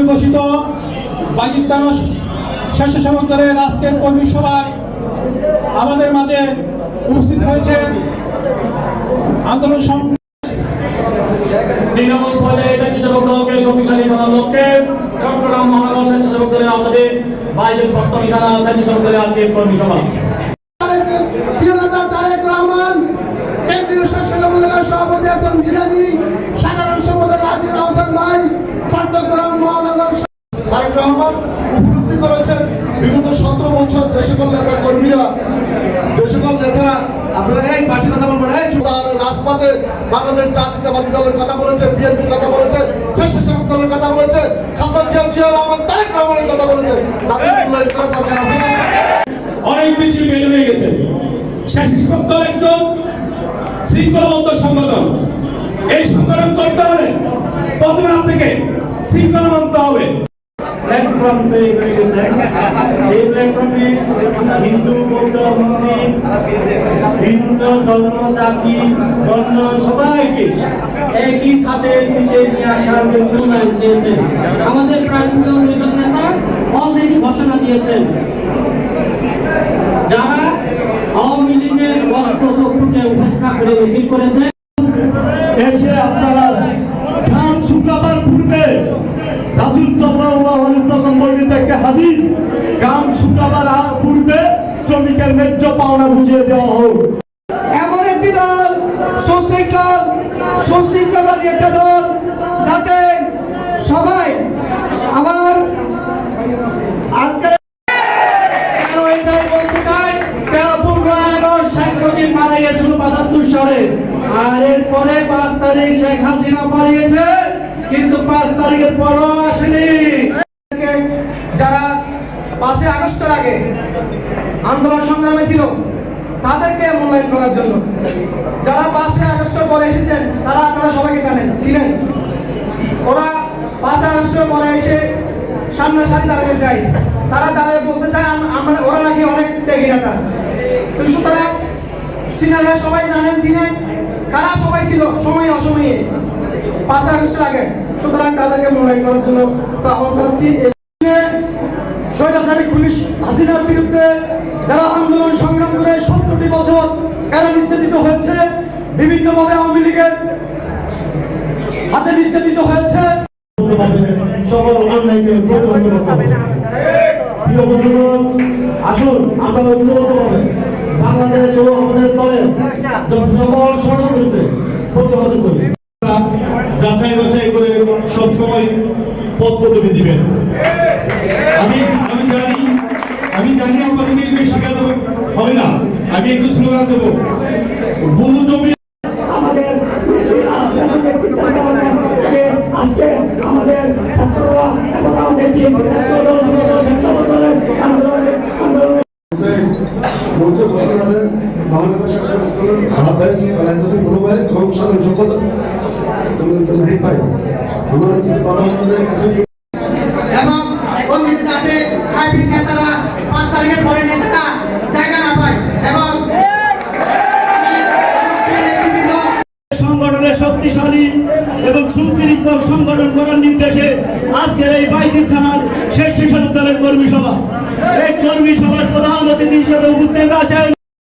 কেন্দ্রীয় ঘোষিত বাজিত দানস স্বেচ্ছাসেবক দলের আজকের কর্মী সভায় আমাদের মাঝে উপস্থিত হয়েছেন আন্দোলন সং- তৃণমূল পর্যায়ে স্বেচ্ছাসেবক দলকে শক্তিশালী করার লক্ষ্যে চট্টগ্রাম মহানগর স্বেচ্ছাসেবক দলের আওতাধীন বাইজুল প্রস্তাবী থানা স্বেচ্ছাসেবক দলের আজকের কর্মী সভা। প্রিয় নেতা তারেক রহমান কেন্দ্রীয় সভাপতি জিলানি সাধারণ সম্পাদক রাজির হোসেন ভাই চট্টগ্রাম মহানগর তারেক রহমান উপলব্ধি করেছেন। বিগত সতেরো বছর যে সকল নেতা কর্মীরা যে সকল নেতারা আপনারা এই পাশে কথা বলবেন। এই রাজপথে বাংলাদেশ জাতীয়তাবাদী দলের কথা বলেছে বিএনপির কথা বলেছে স্বেচ্ছাসেবক দলের কথা বলেছে খালেদা জিয়া জিয়া রহমান তারেক রহমানের কথা বলেছে। তাদের মূল্যায়ন করা দরকার আছে অনেক বের হয়ে গেছে। স্বেচ্ছাসেবক দল একদম শৃঙ্খলাবদ্ধ সংগঠন। এই সংগঠন করতে প্ল্যাটফর্ম তৈরি করে গেছে। যে প্ল্যাটফর্মে হিন্দু, বৌদ্ধ, মুসলিম ভিন্ন ধর্ম, জাতি, বর্ণ, সবাইকে একই ছাদের নিচে নিয়ে আসার জন্য আমাদের প্রাণপ্রিয় দুইজন নেতা অলরেডি ঘোষণা দিয়েছেন। যারা আওয়ামী লীগের রক্ত চক্ষুকে উপেক্ষা করে মিছিল করেছে। এসে আপনারা শুকাবার পূর্বে সাল্লাল্লাহু বর্ণিত একটা হাদিস। গান শুকাবার পূর্বে শ্রমিকের ন্যায্য পাওনা বুঝিয়ে দেওয়া হোক। এমন একটি দল সুশৃঙ্খল সুশৃঙ্খলবাদী একটা দল যাতে সবাই আমার আজকের কেন এটাই বলতে চাই তেরো পনেরো আগস্ট শেখ মুজিব মারা গেছিল পঁচাত্তর সালে। আর এরপরে পাঁচ তারিখ শেখ হাসিনা পালিয়েছে কিন্তু পাঁচ তারিখের পরও আসেনি। যারা পাঁচই আগস্টের আগে আন্দোলন সংগ্রামে ছিল, তাদেরকে মূল্যায়ন করার জন্য। যারা পাঁচই আগস্টের পরে এসেছেন, তারা আপনারা সবাইকে জানেন, ছিলেন। ওরা পাঁচই আগস্টের পরে এসে সামনে সারি দাঁড়িয়ে যায় তারা দাঁড়িয়ে বলতে চায় আমরা, ওরা নাকি অনেক ত্যাগী নেতা। তো সুতরাং চীনারা সবাই জানেন, চিনেন। কারা সবাই ছিল? সময় অসময়ে। পাঁচ আগস্টের আগে। সুতরাং তাদেরকে মূল্যায়ন করার জন্য আহ্বান জানাচ্ছি। বিরুদ্ধে যারা আন্দোলন সংগ্রাম করে সত্তরটি বছর কারা নির্যাতিত হয়েছে, বিভিন্নভাবে আওয়ামী লীগের হাতে নির্যাতিত হয়েছে। আসুন, আমরা বাংলাদেশ যাচাই বাছাই করে। সবসময় পদ পদবি দিবেন। আমি আমি জানি আমি জানি আপনাদেরকে এগুলো শেখাতে হবে না আমি একটু স্লোগান দেবো বুলু জমি আমাদের নেত্রীরা আমাদের নেতৃত্বের কারণে যে আজকে আমাদের ছাত্ররা এবং আমাদের বিএনপি ছাত্র দল যুব দল স্বেচ্ছাসেবক দলের আন্দোলনে আন্দোলনে মঞ্চে বসে আছেন মহানগর শাসক আহ্বায়ক কলাইন্দী গুরুভাই এবং সাধারণ সম্পাদক ভাই ভাই আমার কিছু কথা হচ্ছে শক্তিশালী এবং সুশৃঙ্খল সংগঠন করার নির্দেশে আজকের এই বাইদিন থানার শেষ শিশু দলের কর্মী সভা। এই কর্মী সভার প্রধান অতিথি হিসেবে উপস্থিত আছেন